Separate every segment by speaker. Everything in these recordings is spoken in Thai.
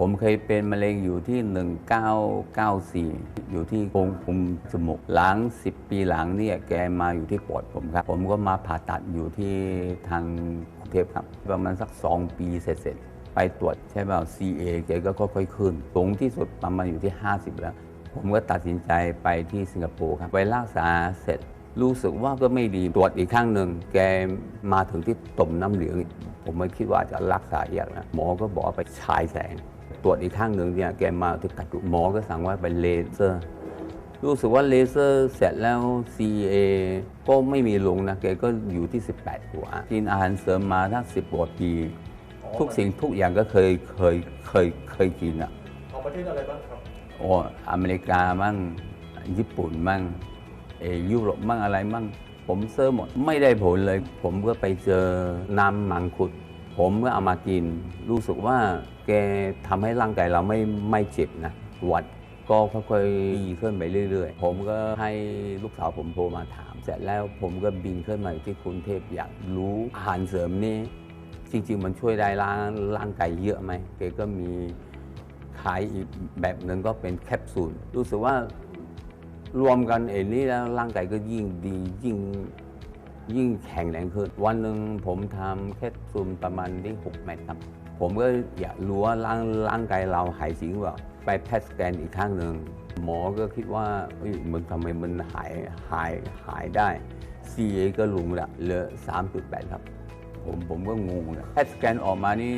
Speaker 1: ผมเคยเป็นมะเร็งอยู่ที่ 1994 อยู่ที่โพรงคุมจมูกหลัง 10 ปีหลังเนี่ยแกมาอยู่ที่ปอดผมครับ ผมก็มาผ่าตัดอยู่ที่ทางกรุงเทพครับ ประมาณสัก 2 ปีเสร็จๆไปตรวจใช่เปล่า CA แกก็ค่อยๆขึ้น สูงที่สุดประมาณอยู่ที่ 50 แล้ว ผมก็ตัดสินใจไปที่สิงคโปร์ครับ ไปรักษาเสร็จรู้สึกว่าก็ไม่ดีตรวจอีกครั้งหนึ่งแกมาถึงที่ต่มน้ำเหลือง ผมไม่คิดว่าจะรักษาอยากนะหมอก็บอกว่าไปฉายแสง ตรวจอีกข้างหนึ่งเนี่ยแกมาที่กระดูกหมอก็สั่งว่าไปเลเซอร์ รู้สึกว่าเลเซอร์เสร็จแล้ว CA ก็ไม่มีลงนะแกก็อยู่ที่ 18ตัวกินอาหารเสริมมาทั้ง10กว่าปีทุกสิ่งทุกอย่างก็เคยเคยเคยเคยกินอะ
Speaker 2: ของประเทศอะไรบ้างครับ
Speaker 1: โอ้อเมริกามั่งญี่ปุ่นมั่งเออยุโรปมั่งอะไรมั่งผมเซอร์หมดไม่ได้ผลเลย ผมก็ไปเจอน้ำมังคุด ผมก็เอามากิน รู้สึกว่าแกทำให้ร่างกายเราไม่ไม่เจ็บนะหวัดก็ค่อยๆดีขึ้นไปเรื่อยๆ ผมก็ให้ลูกสาวผมโทรมาถาม เสร็จแล้วผมก็บินขึ้นมาที่กรุงเทพอยากรู้อาหารเสริมนี่จริง ๆ มันช่วยได้ร่างร่างกายเยอะไหมแกก็มีขายอีกแบบหนึ่งก็เป็นแคปซูลรู้สึกว่ารวมกันเอ็นนี้แล้วร่างกายก็ยิ่งดียิ่ง ยิ่งแข็งแรงขึ้น วันหนึ่งผมทำแคปซูลประมาณที่6เม็ดครับ ผมก็อยากรู้ว่าร่างร่างกายเราหายจริงหรือเปล่าไปแพทย์สแกนอีกครั้งหนึ่งหมอก็คิดว่าเอ้ยมันทำไมมันหายหายหายได้ CA ก็ลงละเหลือ3.8 ครับ ผมผมก็งงนะแพทย์สแกนออกมานี่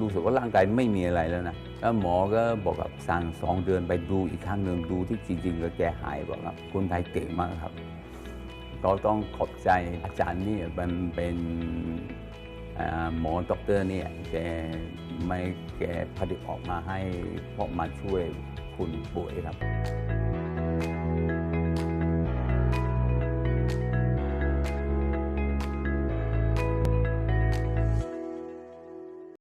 Speaker 1: รู้สึกว่าร่างกายไม่มีอะไรแล้วนะ แล้วหมอก็บอกกับสั่งสองเดือนไปดูอีกครั้งหนึ่งดูที่จริงๆแล้วแกหายบอกครับ คนไทยเก่งมากครับ ก็ต้องขอบใจอาจารย์นี่มันเป็นหมอด็อกเตอร์เนี่ยแกไม่แกผลิตออกมาให้เพราะมาช่วยคุณป่วยครับ